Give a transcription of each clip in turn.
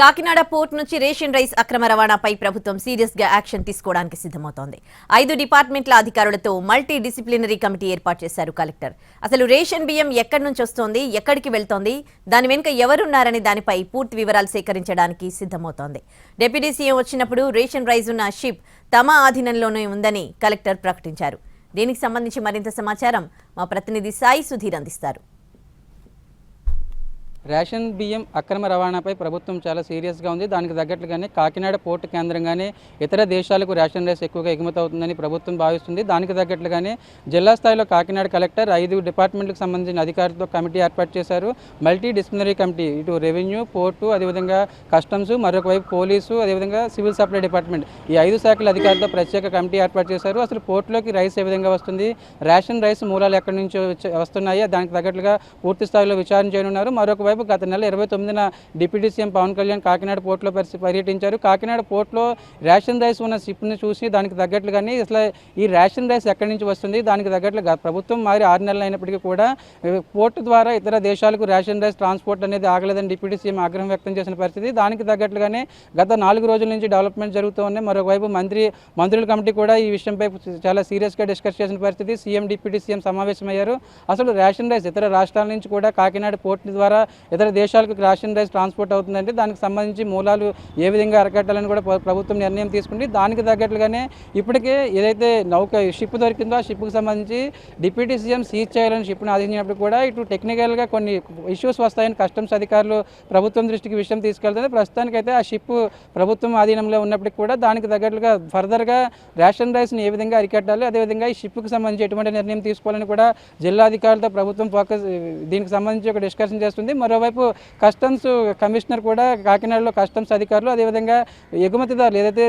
Kakinada port నుంచి ration rice అక్రమ రవాణాపై ప్రభుత్వం సీరియస్గా యాక్షన్ తీసుకోవడానికి సిద్ధమవుతోంది. ఐదు డిపార్ట్మెంట్ల అధికారులతో మల్టీ డిసిప్లినరీ కమిటీ ఏర్పాటు చేశారు కలెక్టర్. అసలు రేషన్ బియ్యం ఎక్కడి నుంచి వస్తోంది ఎక్కడికి వెళ్తోంది దాని వెనుక ఎవరున్నారనే దానిపై పూర్తి వివరాలు సేకరించడానికి సిద్ధమవుతోంది. డిప్యూటీ సీఎం వచ్చినప్పుడు రేషన్ రైస్ ఉన్న షిప్ తమ ఆధీనంలోనే ఉందని కలెక్టర్ ప్రకటించారు. దీనికి సంబంధించి మరింత సమాచారం మా ప్రతినిధి సాయి సుధీర్ అందిస్తారు. రేషన్ బియ్యం అక్రమ రవాణాపై ప్రభుత్వం చాలా సీరియస్గా ఉంది. దానికి తగ్గట్లుగానే కాకినాడ పోర్టు కేంద్రంగానే ఇతర దేశాలకు రేషన్ రైస్ ఎక్కువగా ఎగుమతి అవుతుందని ప్రభుత్వం భావిస్తుంది. దానికి తగ్గట్లుగానే జిల్లా స్థాయిలో కాకినాడ కలెక్టర్ ఐదు డిపార్ట్మెంట్లకు సంబంధించిన అధికారులతో కమిటీ ఏర్పాటు చేశారు. మల్టీ డిసిప్లినరీ కమిటీ ఇటు రెవెన్యూ పోర్టు అదేవిధంగా కస్టమ్స్ మరొక వైపు పోలీసు అదేవిధంగా సివిల్ సప్లై డిపార్ట్మెంట్ ఈ ఐదు శాఖల అధికారులతో ప్రత్యేక కమిటీ ఏర్పాటు చేశారు. అసలు పోర్టులోకి రైస్ ఏ విధంగా వస్తుంది? రేషన్ రైస్ మూలాలు ఎక్కడి నుంచి వస్తున్నాయి? దానికి తగ్గట్లుగా పూర్తి స్థాయిలో విచారణ చేయనున్నారు. మరొక వైపు గత నెల ఇరవై తొమ్మిదిన డిప్యూటీ సీఎం పవన్ కళ్యాణ్ కాకినాడ పోర్టులో పరిస్థితి పర్యటించారు. కాకినాడ పోర్టులో రేషన్ రైస్ ఉన్న షిప్ని చూసి దానికి తగ్గట్లుగానే అసలు ఈ రేషన్ రైస్ ఎక్కడి నుంచి వస్తుంది? దానికి తగ్గట్లు ప్రభుత్వం మారి ఆరు నెలలు అయినప్పటికీ కూడా పోర్టు ద్వారా ఇతర దేశాలకు రేషన్ రైస్ ట్రాన్స్పోర్ట్ అనేది ఆగలేదని డిప్యూటీ సీఎం ఆగ్రహం వ్యక్తం చేసిన పరిస్థితి. దానికి తగ్గట్లుగానే గత నాలుగు రోజుల నుంచి డెవలప్మెంట్ జరుగుతూ ఉన్నాయి మరోవైపు మంత్రి మంత్రుల కమిటీ కూడా ఈ విషయంపై చాలా సీరియస్గా డిస్కస్ చేసిన పరిస్థితి. సీఎం డిప్యూటీ సీఎం సమావేశమయ్యారు. అసలు రేషన్ రైస్ ఇతర రాష్ట్రాల నుంచి కూడా కాకినాడ పోర్టు ద్వారా ఇతర దేశాలకు రేషన్ రైస్ ట్రాన్స్పోర్ట్ అవుతుందంటే దానికి సంబంధించి మూలాలు ఏ విధంగా అరకట్టాలని కూడా ప్రభుత్వం నిర్ణయం తీసుకుంది. దానికి తగ్గట్లుగానే ఇప్పటికే ఏదైతే నౌక షిప్ దొరికిందో ఆ షిప్కి సంబంధించి డిప్యూటీ సీఎం సీజ్ చేయాలని షిప్ను ఆదేశించినప్పుడు కూడా ఇటు టెక్నికల్గా కొన్ని ఇష్యూస్ వస్తాయని కస్టమ్స్ అధికారులు ప్రభుత్వం దృష్టికి విషయం తీసుకెళ్తుంది. ప్రస్తుతానికైతే ఆ షిప్ ప్రభుత్వం ఆధీనంలో ఉన్నప్పటికీ కూడా దానికి తగ్గట్లుగా ఫర్దర్గా రేషన్ రైస్ని ఏ విధంగా అరికట్టాలి అదేవిధంగా ఈ షిప్కి సంబంధించి ఎటువంటి నిర్ణయం తీసుకోవాలని కూడా జిల్లా అధికారులతో ప్రభుత్వం ఫోకస్ దీనికి సంబంధించి ఒక డిస్కషన్ చేస్తుంది. మరోవైపు కస్టమ్స్ కమిషనర్ కూడా కాకినాడలో కస్టమ్స్ అధికారులు అదేవిధంగా ఎగుమతిదారులు ఏదైతే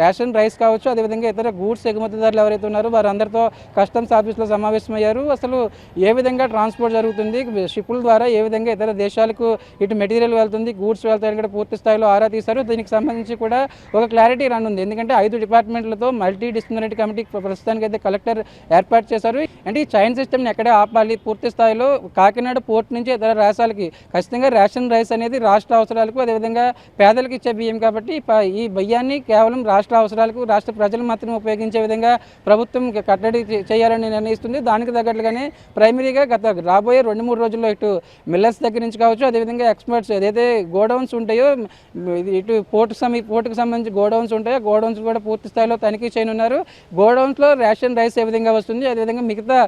రేషన్ రైస్ కావచ్చు అదేవిధంగా ఇతర గూడ్స్ ఎగుమతిదారులు ఎవరైతే ఉన్నారో వారందరితో కస్టమ్స్ ఆఫీస్లో సమావేశమయ్యారు. అసలు ఏ విధంగా ట్రాన్స్పోర్ట్ జరుగుతుంది? షిప్పుల ద్వారా ఏ విధంగా ఇతర దేశాలకు ఇటు మెటీరియల్ వెళ్తుంది? గూడ్స్ వెళ్తాయని కూడా పూర్తి స్థాయిలో ఆరా తీశారు. దీనికి సంబంధించి కూడా ఒక క్లారిటీ రానుంది. ఎందుకంటే ఐదు డిపార్ట్మెంట్లతో మల్టీ డిసిప్లినరీ కమిటీ ప్రస్తుతానికి అయితే కలెక్టర్ ఏర్పాటు చేశారు. అంటే ఈ చైన్ సిస్టమ్ని ఎక్కడే ఆపాలి? పూర్తి స్థాయిలో కాకినాడ పోర్ట్ నుంచి ఇతర రాష్ట్రాలకి ఖచ్చితంగా రేషన్ రైస్ అనేది రాష్ట్ర అవసరాలకు అదేవిధంగా పేదలకు ఇచ్చే బియ్యం కాబట్టి ఈ బియ్యాన్ని కేవలం రాష్ట్ర అవసరాలకు రాష్ట్ర ప్రజలు మాత్రం ఉపయోగించే విధంగా ప్రభుత్వం కట్టడి చేయాలని నిర్ణయిస్తుంది. దానికి తగ్గట్లుగానే ప్రైమరీగా గత రాబోయే రెండు మూడు రోజుల్లో ఇటు మిల్లర్స్ దగ్గర నుంచి కావచ్చు అదేవిధంగా ఎక్స్పర్ట్స్ ఏదైతే గోడౌన్స్ ఉంటాయో ఇది ఇటు పోర్టు సమీ పోర్టుకు సంబంధించి గోడౌన్స్ ఉంటాయో గోడౌన్స్ కూడా పూర్తి స్థాయిలో తనిఖీ చేయనున్నారు. గోడౌన్స్లో రేషన్ రైస్ ఏ విధంగా వస్తుంది అదేవిధంగా మిగతా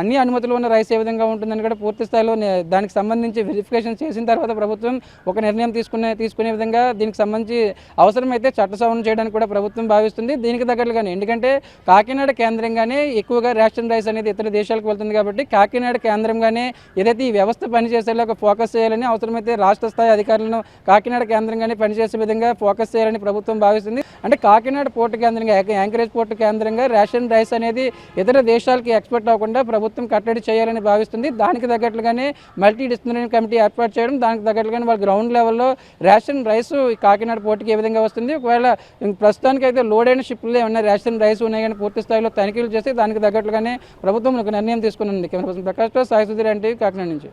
అన్ని అనుమతులు ఉన్న రైస్ ఏ విధంగా ఉంటుందని కూడా పూర్తి స్థాయిలో దానికి సంబంధించి వెరిఫికేషన్ చేసిన తర్వాత ప్రభుత్వం ఒక నిర్ణయం తీసుకునే తీసుకునే విధంగా దీనికి సంబంధించి అవసరమైతే చట్ట సవరణ చేయడానికి కూడా ప్రభుత్వం భావిస్తుంది. దీనికి తగ్గట్లుగానే ఎందుకంటే కాకినాడ కేంద్రంగానే ఎక్కువగా రేషన్ రైస్ అనేది ఇతర దేశాలకు వెళ్తుంది కాబట్టి కాకినాడ కేంద్రంగానే ఏదైతే ఈ వ్యవస్థ పనిచేసేలాగా ఫోకస్ చేయాలని అవసరమైతే రాష్ట్ర స్థాయి అధికారులను కాకినాడ కేంద్రంగానే పనిచేసే విధంగా ఫోకస్ చేయాలని ప్రభుత్వం భావిస్తుంది. అంటే కాకినాడ పోర్టు కేంద్రంగా యాంకరేజ్ పోర్టు కేంద్రంగా రేషన్ రైస్ అనేది ఇతర దేశాలకి ఎక్స్పోర్ట్ అవ్వకుండా ప్రభుత్వం కట్టడి చేయాలని భావిస్తుంది. దానికి తగ్గట్లుగానే మల్టీ డిసిప్లినరీ కమిటీ ఏర్పాటు చేయడం దానికి తగ్గట్లుగానే వాళ్ళ గ్రౌండ్ లెవెల్లో రేషన్ రైస్ ఈ కాకినాడ పోర్టుకి ఏ విధంగా వస్తుంది. ఒకవేళ ప్రస్తుతానికి అయితే లోడ్ అయిన షిప్లు ఏమన్నా రేషన్ రైస్ ఉన్నాయి కానీ పూర్తి స్థాయిలో తనిఖీలు చేసి దానికి తగ్గట్లుగానే ప్రభుత్వం ఒక నిర్ణయం తీసుకుని ఉంది. ప్రకాష్ రావు, సాయి సుధీర్ అంటే కాకినాడ నుంచి.